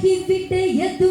ಕಿವಿಟೆಯದು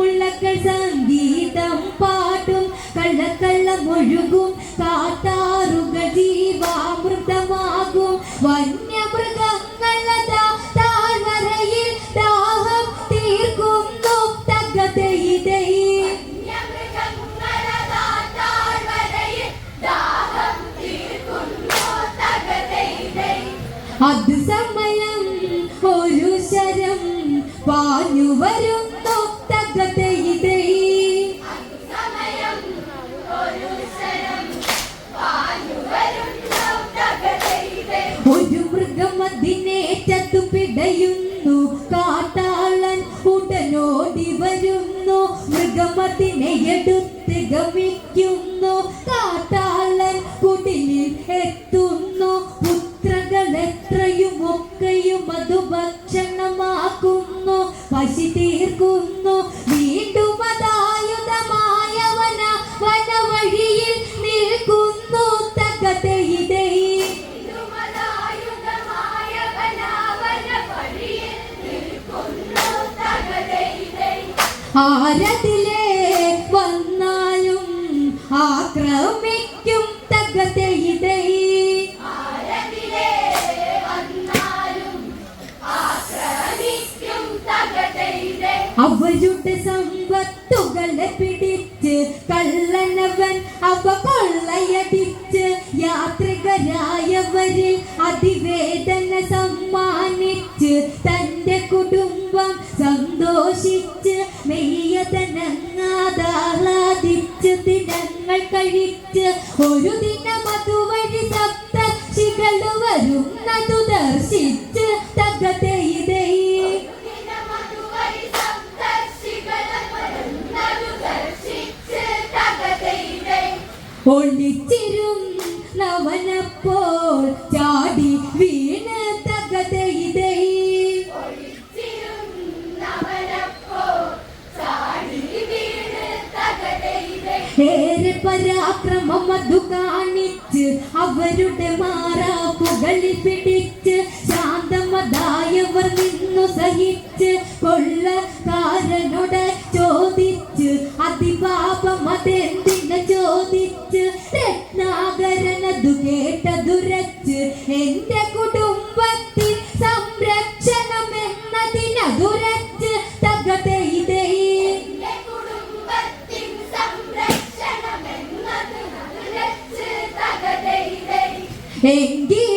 മുള്ളക്കൾ സംഗീതം പാട്ടും കള്ളക്കള്ളം ഒഴുകും കാത്താറുക ജീവാമൃതം. അതിനേറ്റത്തു പിടയുന്നു കാട്ടാളൻ ഉടനോടി വരുന്നു. മൃഗമതിനെ എടുത്ത് ഗമിക്കുന്നു. കാട്ട ആരതിലേ വന്നാലും ആക്രമിക്കും തകത്തെ ഇതൈ അവരുടെ സമ്പത്തുകളെ പിടിച്ച് കള്ളനവൻ അവ കൊള്ളയടിച്ച് യാത്രികരായവരിൽ അതിവേദന സമ്മാനിച്ച് തന്റെ കുടുംബം സന്തോഷിച്ചു മമതുകാണിച്ച് അവരുടെ മാറാപ്പുകളിൽ പിടിച്ച് ശാന്തമതായവർ നിന്നു സഹിച്ച് Eh, hindi.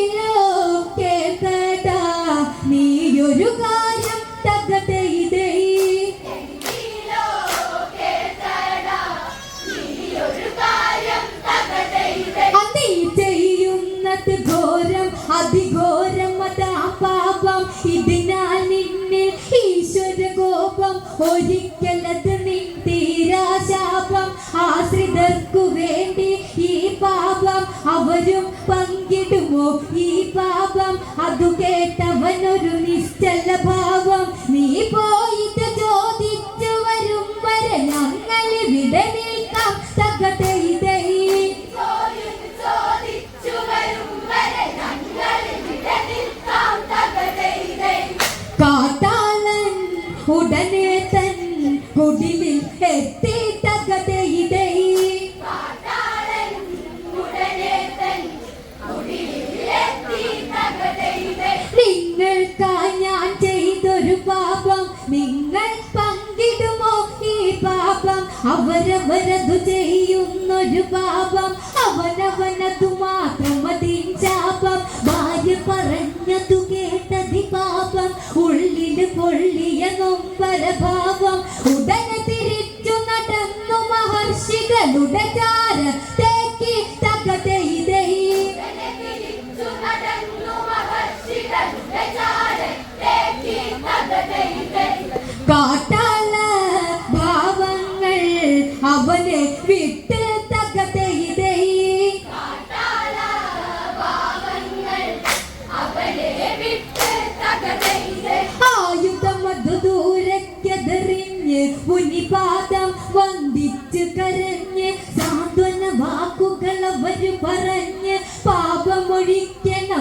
ചെയ്യും ചെയ്യുന്നൊരു പാപം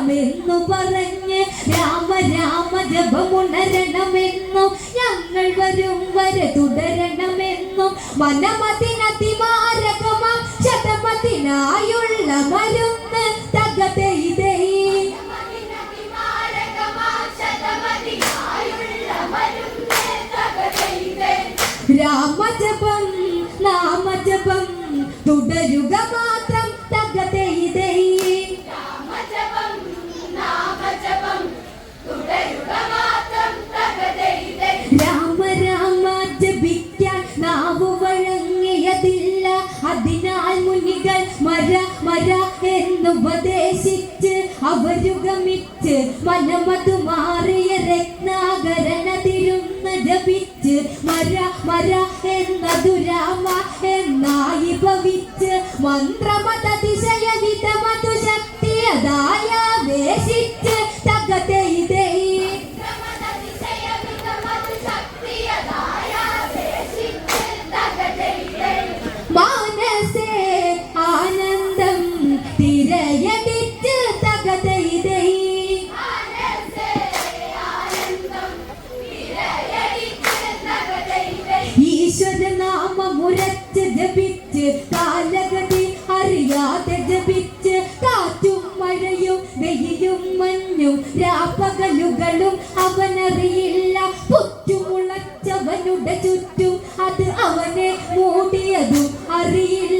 വേണമെന്നു പറഞ്ഞ് രാമ രാമ ജപമുണരണമെന്നും ഞങ്ങൾ വരും വരെ തുടരണമെന്നും വനമതിനതിമാരകമാം ശതമതിനായുള്ള മരുന്ന് തകതെയ്തേ രാമജപം നാമജപം തുടരുക ഉപദേശിച്ച് അവരുഗമിച്ച് മനമതു മാറിയ രത്നാകരണ തിരുന്ന ജപിച്ച് മര മര എന്നതു രാമ എന്നായി ഭവിച്ച് മന്ത്ര അവനെ മൂടിയതും അറിയില്ല.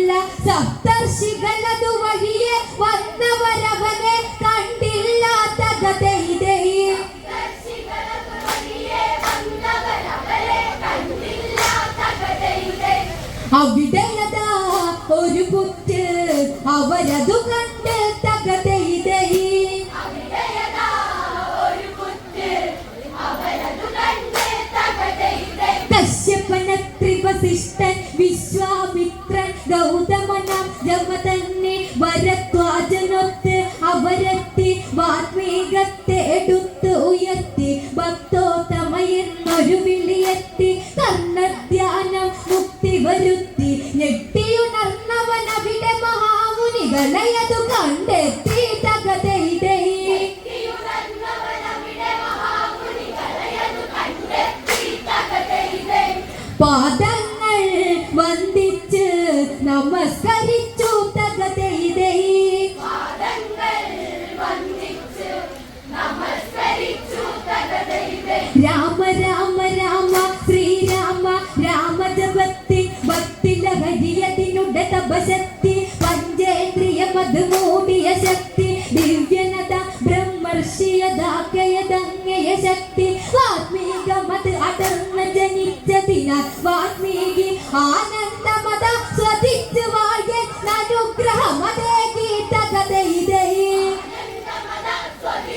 ഗൗതമനാം ജന്മ തന്നെ വരത്വാ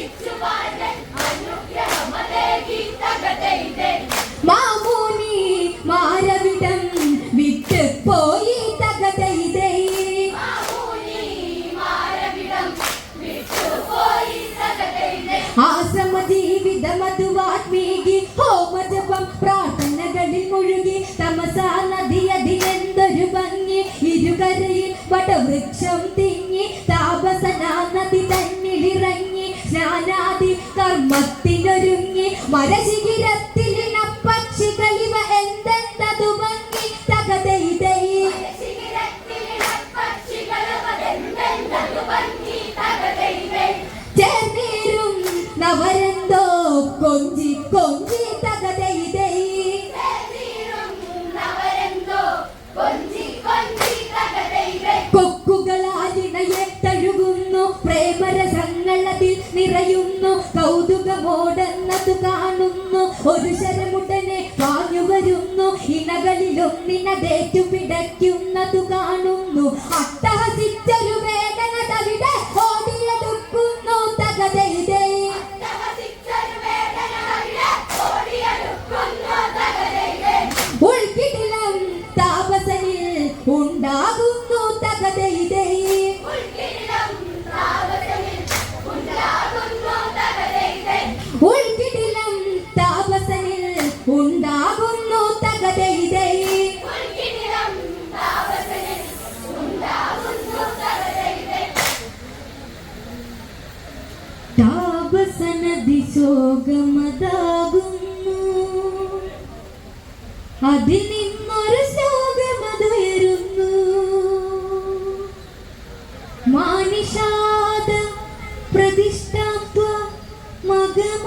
to my മരചികി ഇണകളിലൊന്നിനതേറ്റു പിടയ്ക്കുന്നതു കാണുന്നു. ശോകമതാകുന്നു. അതിൽ നിന്നൊരു ശോകമതുയരുന്നു. മാനിഷാദ പ്രതിഷ്ഠാത്വ മകമ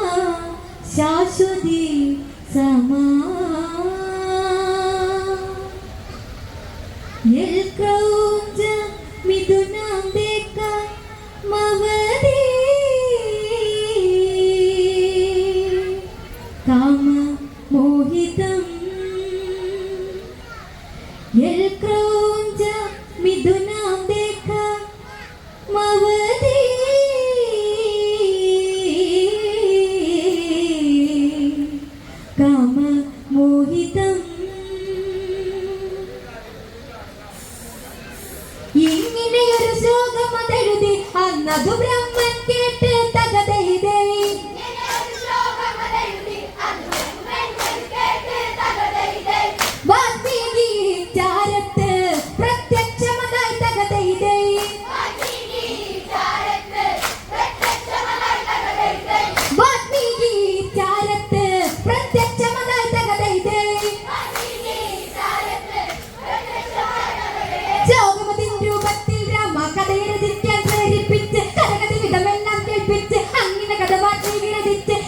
ശാശ്വതീ на добре.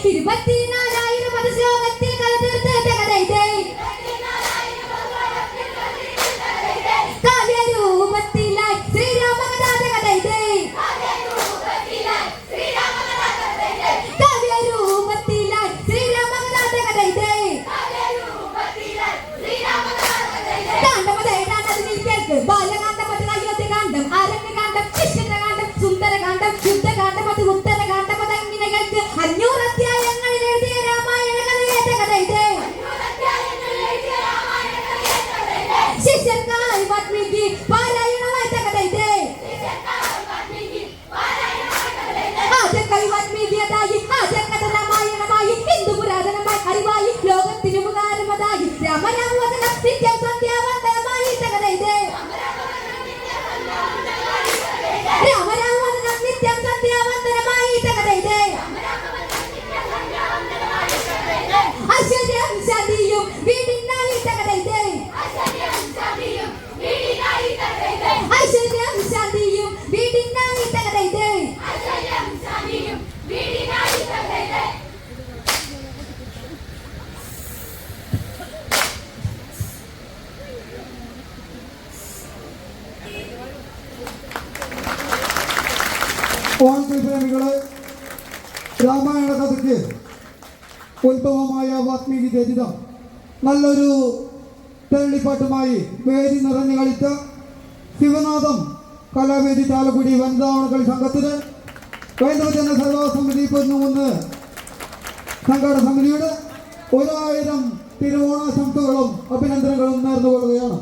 இருபத்தி நாலு ഉത്ഭവമായ വാത്മീകി നല്ലൊരു തേളിപ്പാട്ടുമായി വേദി നിറഞ്ഞു കളിച്ച ശിവനാഥം കലാവേദി ചാലക്കുടി വനിതാ ഓണക്കളി സംഘത്തിന് വേണ്ടവജന സേവാ സമിതി പൊന്നുമുന്ന് സംഘാടക സമിതിയുടെ ഒരായിരം തിരുവോണാശംസകളും അഭിനന്ദനങ്ങളും നേർന്നുകൊള്ളുകയാണ്.